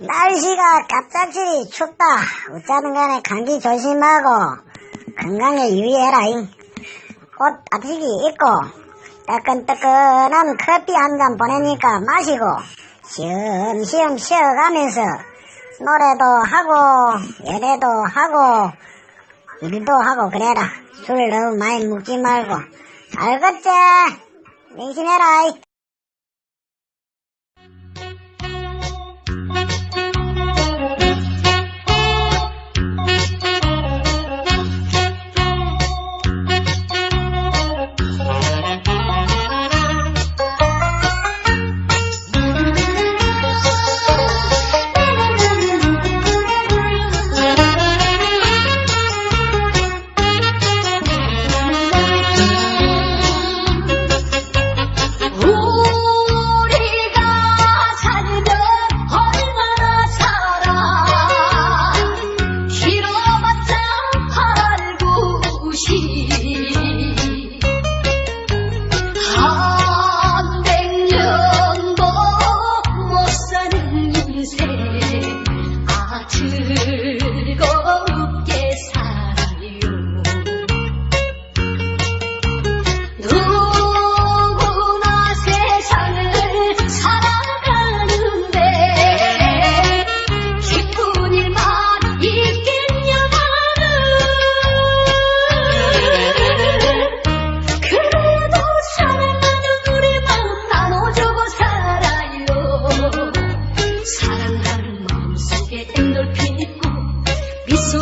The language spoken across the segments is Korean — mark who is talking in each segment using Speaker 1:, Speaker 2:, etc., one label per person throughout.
Speaker 1: 날씨가 갑작스레 춥다. 어쩌든 간에 감기 조심하고 건강에 유의해라. 옷 앞치기 입고 따끈따끈한 커피 한 잔 보내니까 마시고 시험시험 쉬어가면서 노래도 하고 예배도 하고 일도 하고 그래라. 술 너무 많이 먹지 말고 알겠지? 명심해라.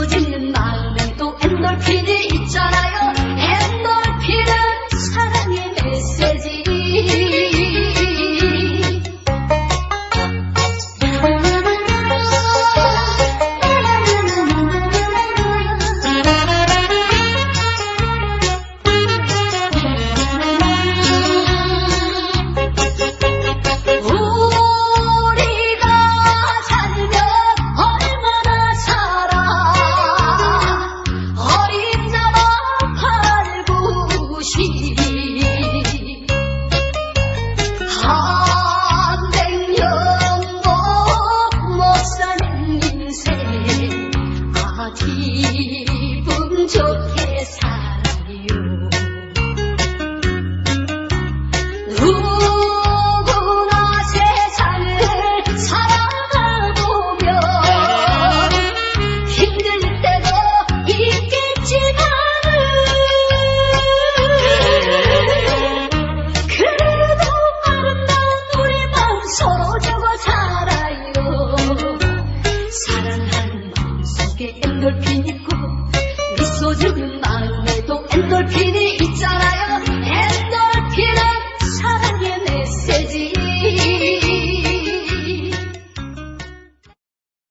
Speaker 2: 짓는 마음엔 또 엔돌핀이 기분 좋게 살아요. 누구나 세상을 살아가 보면 힘들 때도 있겠지만은 그래도 아름다운 우리 마음 서로 주고 살 마음속에 엔돌핀 있고